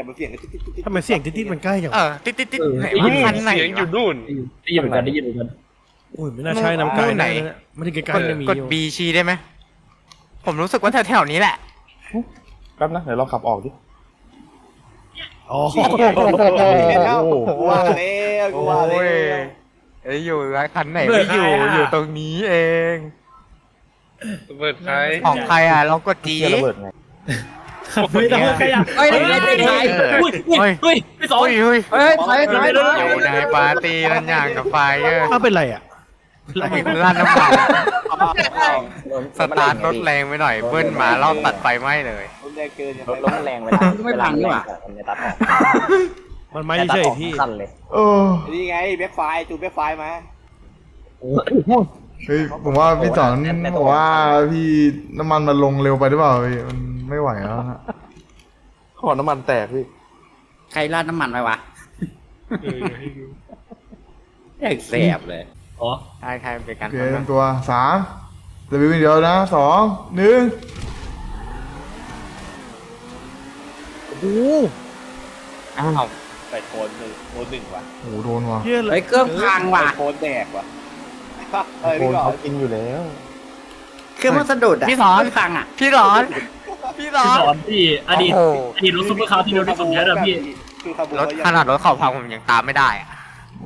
แต่มันเสียงติ๊ดติ๊ดติ๊ดทำไมเสียงติดๆมันใกล้จังเออติดติดติดไหนได้วะยินคันไหนเสียงอยู่นู่น ได้ยินเหมือนกันได้ยินเหมือนกันโอ้ยไม่น่าใช่น้ำไกลไหนนะมันถึงไกกลดๆจะมีกด อยู่บีชี้ได้ไหมผมรู้สึกว่าแถวๆนี้แหละ แป๊บนะเดี๋ยวเราขับออกดิอ๋อแล้วกูว่าแล้วกูว่าแล้โอ้ยวเอ้ยอยู่ร้านคันไหนไม่อยู่อยู่ตรงนี้เองระเบิดใครของใครอะลองกดจีเกียร์ระเบิดไง ไม่ต้องใครอะเฮ้ยเฮ้ยเฮ้ยเฮ้ยเฮ้ยเฮ้ยพี่สอนเฮ้ยเฮ้ยเฮ้ยถอยถอยถอยอยู่ในปาร์ตี้นั่นอย่างกับไฟเอออ้าวเป็นไรอะเป็นไรเป็นร้านน้ำมันสตาร์ทรถแรงไปหน่อยเบิ้ลมารอบตัดไฟไหม้เลยรุนแรงเกินอย่ารไปถรถมันแรงเวลาไม่พังนี่หว่ามันจะตัดออกมันไม่จะตัดใช่ออกพี่ขั้นเลยเออนี่ไงแบ็คไฟจูแบ็คไฟมา เฮ้ยผมว่าพี่สอนบอกว่าพี่น้ำมันมันลงเร็วไปหรือเปล่าพี่มันไม่ไหวแล้วฮะขอน้ำมันแตกพี่ใครราดน้ำมันไปวะแอกแสบเลยอ๋อใช่ใช่เป็นการโอเคเตรียมตัวสามเดบิวต์เดียวนะสองหนึ่งโอ้โหอ้าวไปโทนหนึ่งโทนหนึ่งว่ะโอ้โหโดนว่ะเหี้ยเลยเฮ้ยเครื่องพังว่ะไปโทนแดกว่ะ เออโคพี่นก่อเขานกินอยู่แล้วเครื่องมันสะดุดอะพี่สอน พังอะพี่ร้อน พี่ร้อพี่นสอนพี่อดีตโอ้โห อดีตรถซุปเปอร์คาร์ที่เร็วที่สุดแล้วนะพี่ คือขบวนรถขนาดรถเขาพังผมยังตามไม่ได้อะ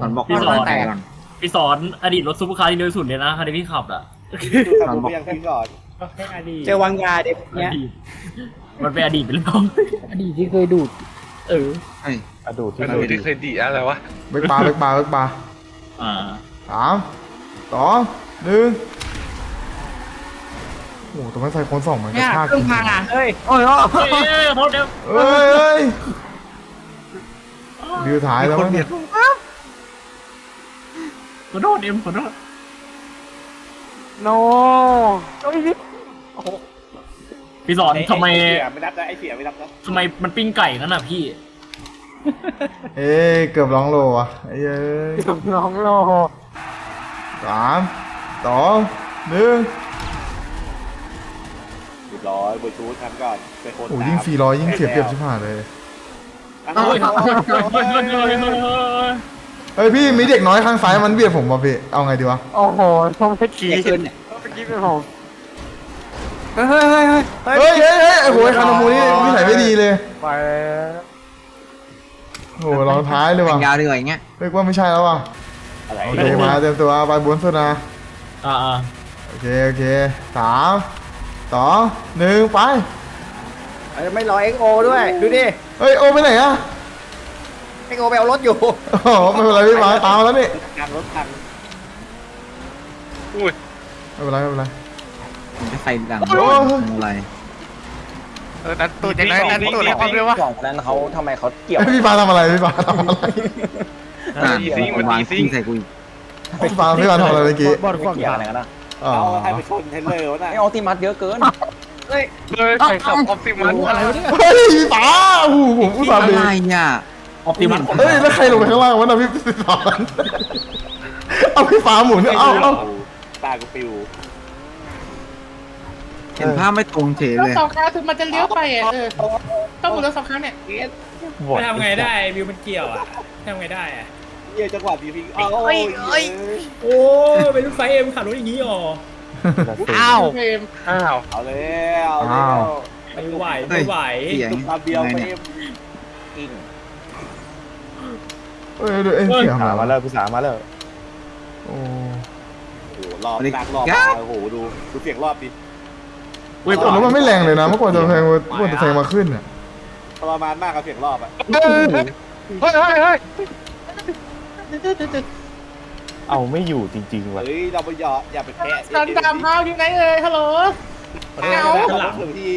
มันบอกพี่สอน แตกพี่สอนอดีตรถซุปเปอร์คาร์ที่เร็วที่สุดเลยนะคันที่พี่ขับอะคือขบวนยังพี่ก่อนเจอวางยาเด็กเนี้ยอดีตมันเป็นอดีตไปแล้วอดีตที่เคยดูด เอออะดูที่กระดูที่เคยดีอะไรวะเบกบาร์เบกบาร์เบกบาร์อ่าสาม สองหนึ่งโอ้โหแต่ไม่ใส่คนสองมันกระเนี่ยชากเครื่องพังอะเฮ้ยโอ้ยเฮ้ยเฮ้ยโทษเดี๋ยวเอ้ยเอ้ยดิวถ่ายแล้วมั้งเนี่ยขอโทษเอ็มขอโทษโนพี่สอนทำไมเสียไม่นับนะไอเสียไม่นับนะทำไมมันปิ้งไก่นั่นน่ะพี่ เอ้ยเกือบร้องโลอะไอ้เอ้ยน้องโล สามสองหนึ่งเรียบร้อยเบอร์ชูดทันก่อนไปโทนโอ้ยิ่งฟรีร้อยยิ่งเสียเปรียบชิบหายเลยเอาเฮ้ยเอาเฮ้ยเฮ้ยเฮ้ยเฮ้ยเฮ้ยเฮ้ยพี่มีเด็กน้อยข้างซ้ายมันเบียดผมว่ะพี่ เอาไงดีวะ โอ้โหชมเพชรขีเกินเนี่ยเมื่อกี้เป็นผมเฮ้ยเฮ้ยเฮ้ยเฮ้ยเฮ้ยเฮ้ยเฮ้ยไอ้โหยคานามูนี่นิสัยไม่ดีเลย ไปโอ้โหรองท้ายเลยว่ะยาวดีกว่าอย่างเงี้ยเรียกว่าไม่ใช่แล้วว่ะ อะไรโอเคมาเตรียมตัวไปบนสุดนะอ่าอ่าโอเคโอเคสามสองหนึ่งไปไม่รอเอ็กโอด้วย ดูดิเฮ้ยโอไปไหนอะเอ็กโอไปเอารถอยู่โอ้โหไม่เป็นไรพี่มาตามมาแล้วนี่การรถพังอุ้ยไม่เป็นไรไม่เป็นไรใส่ดังโอ้ยอะไรเออนั่นตูดอย่างไรนั่นตูดของความเร็ววะสองคนนั้นเขาทำไมเขาเกี่ยวเฮ้ยพี่ปาทำอะไรพี่ปาทำอะไร อีซิงมันอีซิงใส่กูอีกพี่ปาพี่ปาทำอะไรเมื่อกี้บอลขวางเกี่ยวทาอะไรกันนะอ๋อเอาให้ไปชนเทรลเลอร์วะน่ะไอออติมัสเยอะเกินเฮ้ยใครขับออฟติมัสอะไรวะเนี่ยเฮ้ยพี่ปาโอ้โหผมอุตส่าห์เบรกเนี่ยออปติมัสเฮ้ยแล้วใครลงไปข้างล่างวะนะพี่สอนเอาพี่ฟ้าหมุนเอาเอาตากูปิวเห็นภาพไม่ตรงเฉยรถเลย สองครั้งถึงมันจะเลี้ยวไปอะเออต้องหมุนรถสองครั้งเนี่ย จะทำไงได้วิวมันเกี่ยวอะทำไงได้อะ เยี่ยจังหวะพีพีเอาเอ้ยเอ้ย โอ้เป็นรถไฟเอ็มขับรถอย่างนี้อ๋ออ้าว เฟรมอ้าว เอาแล้วเอาแล้วไม่ไหวไม่ไหวเสียงตามเดียวไงไปเนี่ยอิงเอ้ยดูเอ็นเสียงสามมามาแล้วพี่สามมาแล้วโอ้โอ้โหรอบดักรอบโอ้โหดูดูเสียงรอบดิเว้ยผมว่ามันไม่แรงเลยนะเมื่อก่อนจะแพงเมื่อก่อนจะแพงมาขึ้นอะทรมานมากกับเสียงรอบอะเฮ้ยเฮ้ยเฮ้ย เอาไม่อยู่จริงๆว่ะเฮ้ยเราไปอย่าอย่าไปแพ้ตอนตามเท้าอยู่ไหนเอ่ยฮัลโหลเอาถึงที่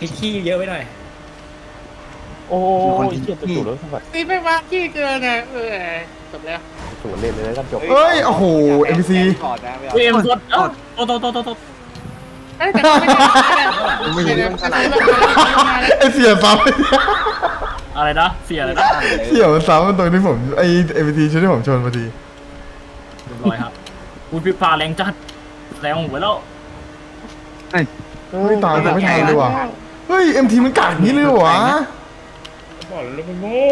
มีขี้เยอะไปหน่อยโอ้ยเกียร์จุดแล้วทั้งหมดตีไม่มาขี้เกินอะเออจบแล้วสวนเล่นเลยแล้วกันจบเฮ้ยโอ้โห NPC ก่อนนะไม่เอาเอ็มรถเอ้าโตโตโตโตเอ้ยแต่ไม่ได้ไม่ได้ขนาดไอเสียซ้ อะไรนะเสียอะไรนะำเสียมันซ้ำมันตรงที่ผมไอเอ็มทีชุดที่ผมชนพอดีเรียบร้อยครับอุ้ยพี่พาแรงจัดแรงหัวแล้วเฮ้ยตามผมไม่ทันเลยว่ะเฮ้ยเอ็มทีมันกากอย่างนี้เลยเหรอวะบอกแล้วมันโง่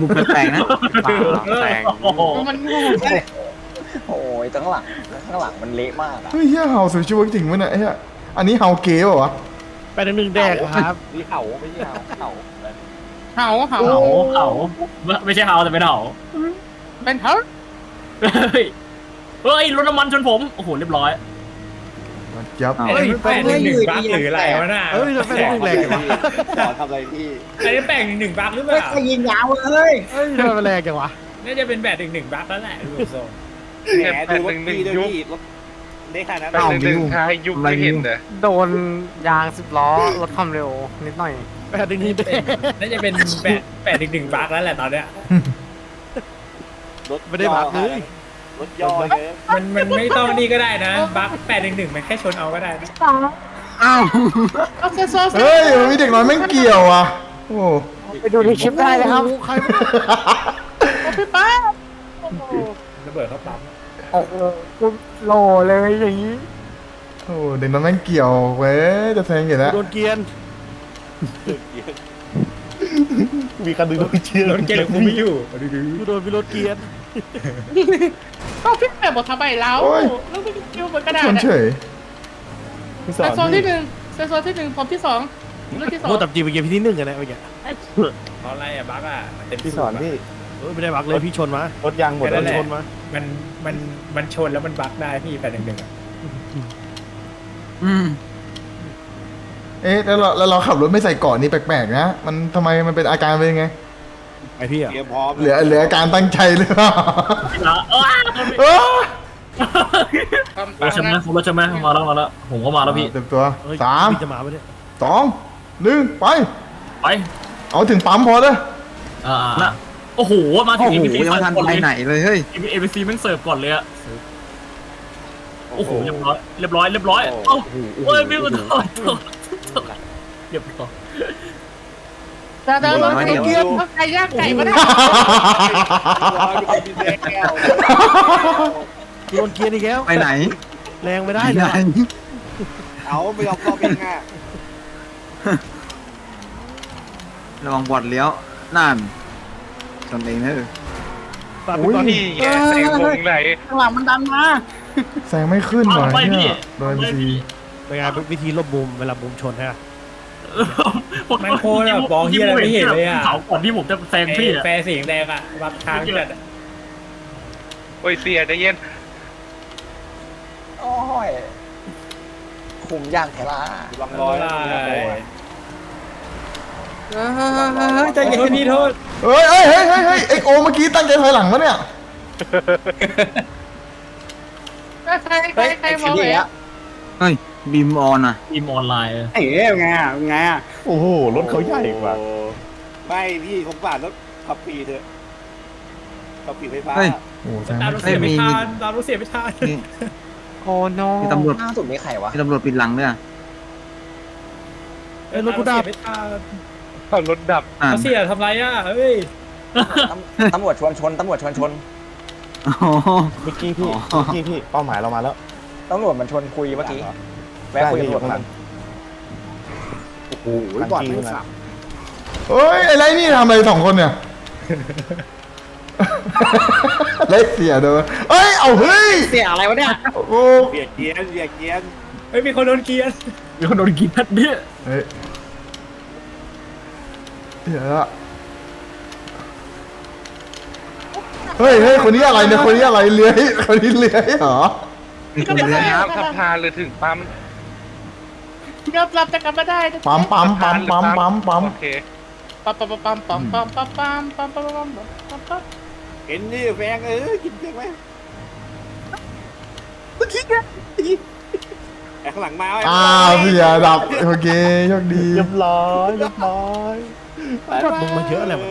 บุกแปลกๆนะป่าแซงโอ้โหมันโง่โอ้ยข้างหลังข้างหลังมันเละมากอะเฮ้ยเฮียเห่าสุดชีวิตจริงวะเนี่ยไอ้เหี้ยอันนี้เห่าเก๋เปล่าวะไปหนึ่งหนึ่งแดกครับนี่เห่าไม่ใช่เห่าเห่า เห่าเห่าเห่าเห่าไม่ใช่เห่าแต่เป็นเห่าเป็นเห่าเฮ้ยเฮ้ยรถน้ำมันชนผมโอ้โหเรียบร้อยยับเฮ้ยแปลกหนึ่งหนึ่งบักหรืออะไรวะน่ะเฮ้ยเราแปลกหนึ่งแดกจังวะขอทำอะไรพี่อันนี้แปลกหนึ่งหนึ่งบักหรือเปล่าเฮ้ยทำไมมันแรงจังวะน่าจะเป็นแบบหนึ่งหนึ่งบักแล้วแหละดูทรงแหมดูรถพี่ด้วยพี่รถ ได้ขนาดแต่นั้นหนึ่งหนึ่งทายยุบไม่เห็นเลยโดนยางสิบล้อลดความเร็วนิดหน่อย แปลกหนึ่งหนึ่งแดกน่าจะเป็นแบบแบบหนึ่งหนึ่งบักแล้วแหละตอนเนี้ย รถไม่ได้บักเลย รถย่อเลย มันมันไม่ต้องนี่ก็ได้นะ บักแปดหนึ่งหนึ่งมันแค่ชนเอาก็ได้นะอ้าวเอาเซโซเฮ้ยมันมีเด็กน้อยแม่งเกี่ยวอะโอ้ไปดูในคลิปได้เลยครับ ใครพี่ป้าระเบิดเข้าปั๊ม โอ้โหกูโหลเลยอย่างนี้โหเด็กน้อยแม่งเกี่ยวเว้ยจะแทงอยู่แล้วโดนเกียนมีคันหนึงต้องเชื่อรถเกลือกูไม่อยู่ดูดูกูโดนพี่รถเกียนก็พี่แปะบอกทำไมแล้วแล้วมันคิวบนกระดาชษนเฉยพี่สเซอนโซที่หนึ่งเซโซที่หนึ่งผมที่สองรถที่สองโคตรตับจีไปเกียนพี่ที่หนึ่งกันนะเมื่อกี้เพราะอะไรอะบักอะมันเต็มพี่สอนพี่เฮ้ยไม่ได้บักเลยพี่ชนมารถยางหมดโดแล้วนแหละชนมา มันมันมันชนแล้วมันบักได้พี่แปดหนึ่งหนึ่งอืมเอ๊ะแล้วเราแล้วเราขับรถไม่ใส่เกาะนี่แปลกๆนะมันทำไมมันเป็นอาการเป็นยังไง ไอพี่อะเตรียมพร้อมเหลือเหลืออาการตั้งใจหรือเปล่าเออเอ้อรถใช่ไหมรถใช่ไหมมาแล้วมาแล้วผมก็มาแล้วพี่เต็มตัวเฮ้ยสามพี่จะมาปะเนี่ยสองหนึ่งไป ไปเอาถึงปั๊มพอเลยอ่าน่ะ โอ้โห มาถึโอ้ง โห ABC ยังไม่ทันไปไหนเลยเฮ้ย เอ b c แม่งเสิร์ฟก่อนเลยอะโอ้โห เรียบร้อย เรียบร้อย เรียบร้อย เอ้าเฮ้ยพี่ขอโทษโทษโทษเรียบร้อยแต่แต่รถเกียร์ไก่ย่างไก่มาได้ร้อยพี่พี่แดงแก้วกูโดนเกียนอีกแล้วไปไหนแรงไม่ได้ไปเลไหนยเอาไม่ยอมซ่อมเองอะระวังบอดเลี้ยวนั่น ชนเองเนอะฝากไปก่อนนี่ไงแสงวงไหนข้างหลังมันดันมาแซงไม่ขึ้นว่ะเอาไปพี่เนี่ยโดนทีเป็นไงวิธีลบมุมเวลามุมชนฮะแม่งโคตรแบบมองเฮียอะไรไม่เห็นเลยอะเขาก่อนที่ผมจะแซงพี่แฟร์สีแดงอะวัดทางจัดโอ้ยเสียใจเย็นโอ้ยคุมย่างเทล่าลองร้อยใจเย็นพี่โทษ เฮ้ยเฮ้ยเฮ้ยเฮ้ยเฮ้ยเอ็กโอเมื่อกี้ตั้งใจถอยหลังวะเนี่ยใครใครใครมองเลยอะเฮ้ยบีมออนอะทีมออนไลน์เอ๋ไงอะไงอะโอ้โหรถเขาใหญ่กว่า ไม่พี่ผมฝากรถขับปีเถอะขับปีไฟฟ้าเฮ้ย โอ้แซงตามไม่รถเสียไม่ทันตามรถเสียไม่ทันนี่ โอ้โนมีตำรวจล่าสุดมีใครวะ มีตำรวจปิดหลังด้วยอะเอ้ยรถกูดับไม่ทัน เอารถดับอ่าเขาเสียทำไรอะเฮ้ยตำตำรวจชวนชนตำรวจชวนชนโอ้โหมิกกี้พี่อ๋อ มิกกี้พี่เป้าหมายเรามาแล้วตำรวจมันชวนคุยเมื่อกี้แวะคุยกับตำรวจมันโอ้โหบอดไม่สับเฮ้ยไอ้ไรนี่ทำอะไรสองคนเนี่ยเล็กเสียเด้อเอ้ย เอาเฮ้ย เสียอะไรวะเนี่ย โอ้โหเบียดเกียนเบียดเกียนเฮ้ยมีคนโดนเกียร์มีคนโดนเกียร์เนี่ยเฮ้ย เดี๋ยวละเฮ้ยเฮ้ยคนนี้อะไรเนี่ย คนนี้อะไรเลื้อย คนนี้เลื้อยเหรอมีคนเลื้อยน้ำทับทานเลยถึงปั๊มเกือบรับจะกลับมาได้ปั๊มปั๊มปั๊มปั๊มปั๊มปั๊มโอเคปั๊มปั๊มปั๊มปั๊มปั๊มปั๊มปั๊มปั๊มปั๊มปั๊มปั๊มปั๊มเห็นนี่แฟงเออกินเพียงไหมไอ้ข้างหลังมาอ้าวเสียดับโอเคโชคดีเรียบร้อยเรียบร้อย รถมึงมาเยอะอะไรวะ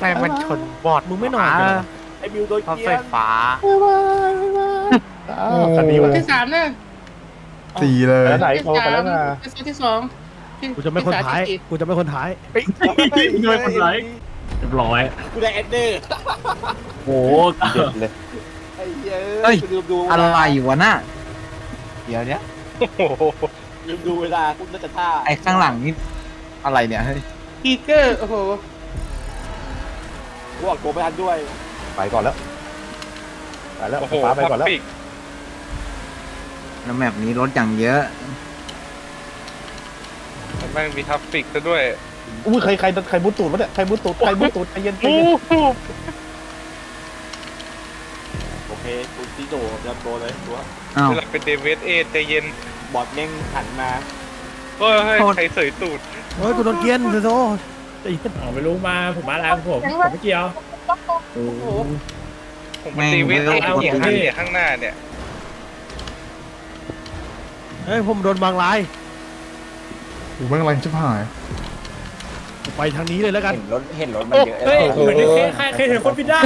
แต่มันชนบอดมึงไม่นอนกันเหรอไอ้บิวโดนรถเกียไฟร์ฟ้าอ้าวคันนี้วะที่สามเนี่ยสี่เลย แล้วไหนโทรไปแล้วนะเซโซที่สองกูจะไม่คนท้าย กูจะไม่คนท้ายโดนคนร้ายเรียบร้อย กูได้เอ็ดเดอร์โอ้โหเด็ดเลย ไอ้เหี้ยเอ้ยลืมดูอะไรวะน่ะเดี๋ยวเนี้ยโอ้โหลืมดูเวลาคุณน่าจะท่าไอ้ข้างหลังนี่อะไรเนี่ยเฮ้ย กีเกอร์โอ้โหโกูออกตัวไม่ทันด้วยไปก่อนแล้ว ไปแล้วโอ้โหฟ้าไปท็อก่อนแล้วปิกแล้วแมปนี้รถอย่างเยอะ แม่งมีท็อปิกซะด้วยอุ้ยใครใครใครมุดตูดวะเนี่ยใครมุดตูดใครมุดตูดใจเย็นใจโอ้เย็นโหโอเคกูตีโดดจะโดนเลยตัวอ้าว เวลาเป็นเดวิดเอใจเย็น บอดแม่งหันมา เฮ้ยเฮ้ยโทษใครเสยตูดเฮ้ยกูโดนเกียนเซโซใจเย็นอ๋อไม่รู้มาผมมาแล้วผมผมไม่เกี่ยว โอ้โหผมเป็นเดวิดเอแม่งเนี่ยเว้ข้ายงเนี่ยข้างหน้าเนี่ยเฮ้ยผมโดนบางลายโอ้แม่งแรงชิบหายกูไปทางนี้เลยแล้วกัน เห็นรถเห็นรถมันเยอะเฮ้ยเหมือนในใครเคยเห็นคนพิดได้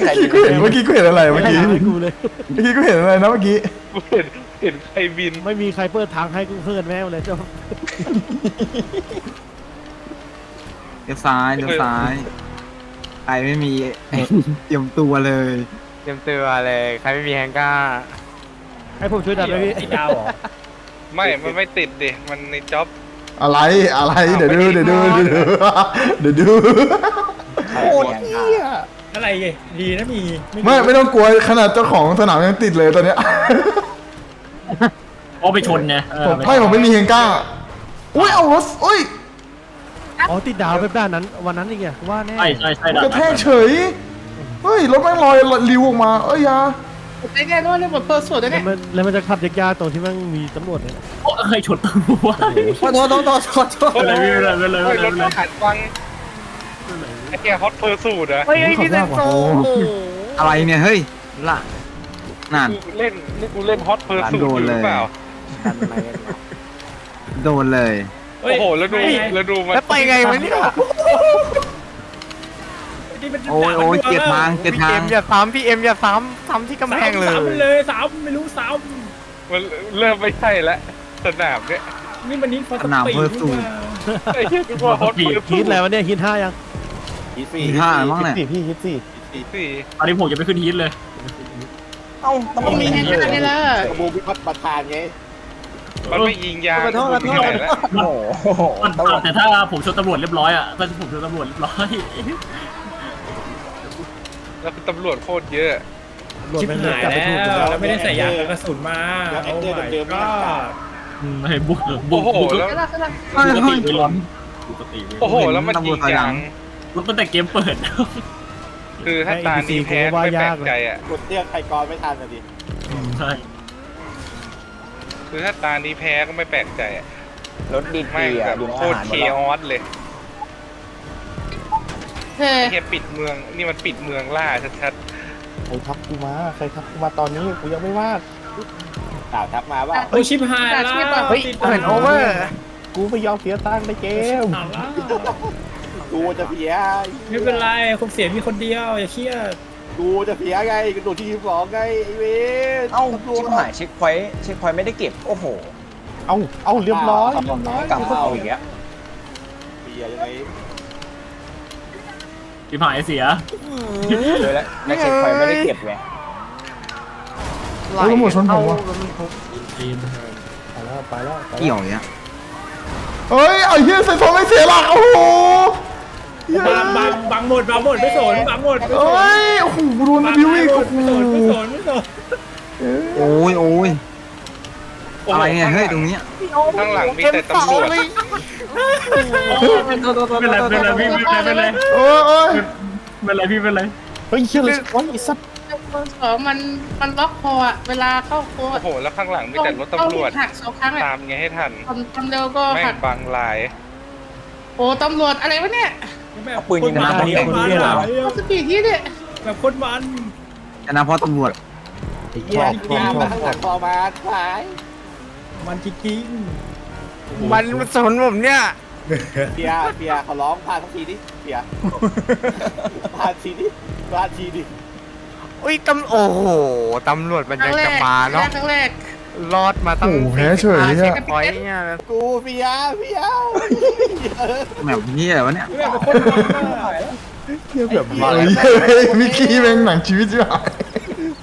ใครเมื่อกี้กูเห็นเมื่อกี้กูเห็นอะไรเมื่อกี้ให้กูเลยเมื่อกี้กูเห็นอะไรนะเมื่อกี้กู เห็นเห็นใครบินไม่มีใครเปิดทางให้กูเพื่อนแม่งเลยเจ้าเลี้ยวซ้ายเลี้ยวซ้ายใครไม่มีเตรียมตัวเลย เตรียมตัวเลย ใครไม่มีแฮงก้า ให้ผมช่วยดันไหมพี่สีดาวเหรอไม่ มันไม่ติดดิ มันในจ็อบ อะไรอะไร เดี๋ยวดูเดี๋ยวดูเดี๋ยวดูเดี๋ยวดูโคตรเหี้ย อะไรดีนะมีไม่ไม่ต้องกลัวขนาดเจ้าของสนามยังติดเลยตอนเนี้ยโอ้ไปชนไงผมไม่ผมไม่มีเฮงก้าอุ้ยเอารถอุ้ยอ๋อติดดาวแบบด้านนั้น วันนั้นอีกอะว่าแน่ใช่ใช่ใช่กระแทกเฉยเฮ้ยรถแม่งลอยริวออกมา เอ้ยอยาไอ้เนี่ยนู่นเลยหมดเพอร์สวดเลยแล้เนี่วยมันแล้วมันจะขับยากๆตรงที่มันมีตำรวจเนี่ยโอ้เคยชนตัวโทษโทษโทษโทษโทษโทษอะไรไม่เป็นไรไม่เป็นไรเฮ้ไม่ยเป็นรไรถหันฟัง ไอ้แกฮอตเพอร์สูดอะเฮ้ยพี่แซงโซโอ้โหอะไรเนี่ยเฮ้ยละนั่น กูเล่นนี่กูเล่นฮอตเพอร์สูดอยู่หรือเปล่า โดนเลย โอ้โห แล้วดู แล้วดูมันแล้วไปไงวะเนี่ยโอ้ยโอ้ยเกียร์ทางเกียร์พี่ทาเอ็งมอย่าซ้ำพี่เอ็มอย่าซ้ำซ้ำที่กำแพงเลย ซ้ำเลยซ้ำไม่รู้ซ้มันเริ่มไม่ใช่แล้วสนามเนี่ยำนี่มันนี่ฟอสสนามปีเพอร์สูดไอ้เหี้ยกูว่าฮอตเพอร์สูฮิตดอะไรวะเนี่ยฮิตห้ายัง ฮีสี่มีห้ามั้งเนี่ยสี่พี่ฮิตสี่สี่ตอนนี้ผมจะไปขึ้นฮีทเลย เอ้าต้องต้องมีมีแค่นี้แหละกระบูพิพัฒน์ประธานไงมันไม่ยิงยางขอโทษขอโทที่ษไหนแล้วโอ้โหมันต้องแต่ถ้าผมชนตำรวจเรียบร้อยอะถ้าผมชนตำรวจเรียบร้อยแล้วคือตำรวจโคตรเยอะตำรวจชิบแม่งหายจับไปแล้ถูกวแล้วไม่ได้ใส่ยางกันกระสุนมาแล้วเอ็โอ้นเดอร์ my เดิมๆไม่ god ต่างอืมให้บุกบุโอ้กโหบุกแล้วขึ้นละขึ้นละเฮ้ยปกเฮ้ติยไม่ร้อนปกติโอ้โหแล้วมันยิงยาง รถตั้งแต่เกมเปิด คือถ้าตานี้แพ้ไม่แปลกใจอะ กดเรียกใครกรไม่ทันอะดิใช่ คือถ้าตานี้แพ้ก็ไม่แปลกใจอะรถดีไม่ดีแบอะบอยู่ในโคอาตรหารหเคมดแล้วออสเลยเฮ้ยไอ้เฮียปิดเมือง นี่มันปิดเมืองล่าชัดใครทักกูมาใครทักกูมาตอนนี้กูยังไม่ว่างต่าวทับมาว่า โอ้ชิบหายแล้วเฮ้ย เปิดโอเวอร์ กูไม่ยอมเสียตังค์ในเกม เอาละ กูจะเพียไม่เป็นไรคนเสียมีคนเดียวอย่าเครียดกูจะเพียไงกระโดดที่สองไงไอเวนเอ้าชิบหายเช็คพอยต์เช็คพอยต์ไม่ได้เก็บ โอ้โหเอาเอาเรียบร้อยกลับมาเอาอีกแล้วเพียยังไงชิบหายเสียเลยแล้วแล้วเช็คพอยต์ไม่ได้เก็บไงโอ้ยตำรวจชนผมว่ะไปแล้วไปแล้วไปแล้วเกี่ยวเนี่ยเฮ้ยไอ้เหี้ยใส่ฟองไม่เสียหลักโอ้โหเหี้ย บังบังบังหมดบังหมดไม่สนบังหมดไม่สนเอ้ยโอ้โหโดนบิวอีกโอ้โหไม่สนไม่สนโอ้ยโอ้ยอะไรเนี่ยเฮ้ยตรงเนี้ยๆข้างหลังมีแต่ตำรวจเป็นไรเป็นไรพี่เป็นไรเป็นไรโอ้ยโอ้ยเป็นไรพี่เป็นไรเฮ้ยเชื่อเลยโอ้ยไอ้สัตว์เบอร์สองมันมันล็อกคออะเวลาเข้าโค้ดโอ้โหแล้วข้างหลังมีแต่รถตำรวจหักสองครั้งอะตามไงให้ทันทำทำเร็วก็แม่หังกบังลายโอ้ตำรวจอะไรวะเนี่ย เอาปืนยิงมาน้ำคนมาเขาสปีดที่เนี่ยแบบคนมันชนะเพราะตำรวจไอ้แยเหี้ยกข้างมาข้างหลังพอมาขายมันจริงมันมันสนผมเนี่ยเพียเพียเขาร้องพาทักทีดิเพียพาทีดิพาทีดิอุ้ยตำโอ้โหตำรวจมันครั้ยังงแรจะกมาเนาะครั้งแรก รอดมาตั้งโอ้โหแพ้เฉยเช็อะคพอยต์เนี่ยนะกูเพียเพียแบบนี้เหรอวะเนี่ยๆแบบคนมันอะเหี้ยแบบเฮ้ยเฮ้ยมิกกี้แม่งหนังชีวิตใช่ไหม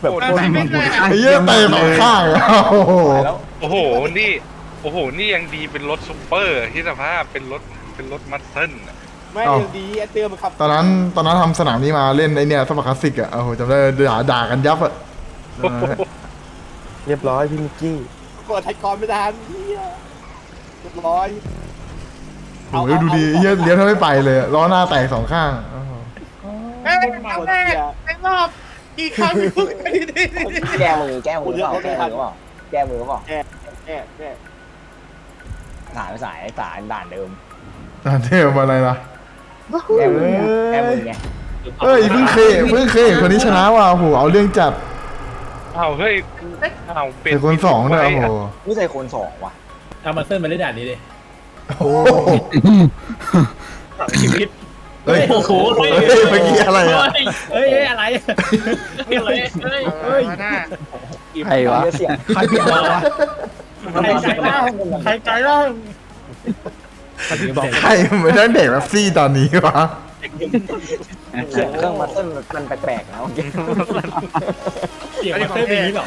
แบบโคตรคนไม่เคยไอ้เหี้ยเตะสองข้างอะโอ้โหแล้วโอ้โห นี่ โอ้โห นี่ยังดีเป็นรถซุปเปอร์ที่สภาพเป็นรถ เป็นรถมัสเซิลน่ะไม่เอ้าดีไอเตือนมันขับตอนนั้นตอนนั้นทำสนามนี้มาเล่นไอเนี่ยสมัครคลาสสิกอะโอ้โหจำได้ด่าด่ากันยับอะเออ เรียบร้อยพี่มิกกี้กดไทยกรไม่ทันเฮียเรียบร้อยโอ้โหดูดีเหี้ยเลี้ยวถ้าไม่ไปเลยอะล้อหน้าแตกสองข้างโอ้โหเอ้ยทำแม่ไอ้รอบกี่ครั้งไม่พูดกันดีแก้มือแก้มือเปล่าแก้มือเปล่าแก้มือเปล่าแน่แน่สายสายสายด่านเดิมด่านเทพอะไรล่ะแก้มือแก้มือไงเอ้ยเพิ่งเคยเพิ่งเคยเห็นคนนี้ชนะว่ะโอ้โหเอาเรื่องจัด อ้าวเฮ้ยอ้าวเป็เป็นคนสองด้วยโอ้โหนี่ใส่คนสองว่ะทำมาเส้นมาเล่นด่านนี้ดิโอ้โหชีวิตเฮ้ยโอ้โหเฮ้ยเมื่อกี้อะไรอะเฮ้ยเฮ้ยอะไรเฮ้ยอะไรเฮ้ยเฮ้ยใครวะเสียงใครวะใครใจล่างใครใจล่างใครไม่ได้เด็กแบบซี่ตอนนี้วะ เสียงเครื่องมาเต้นมันแปลกๆนะเมื่อกี้เสียงมาเส้นนี้หรอ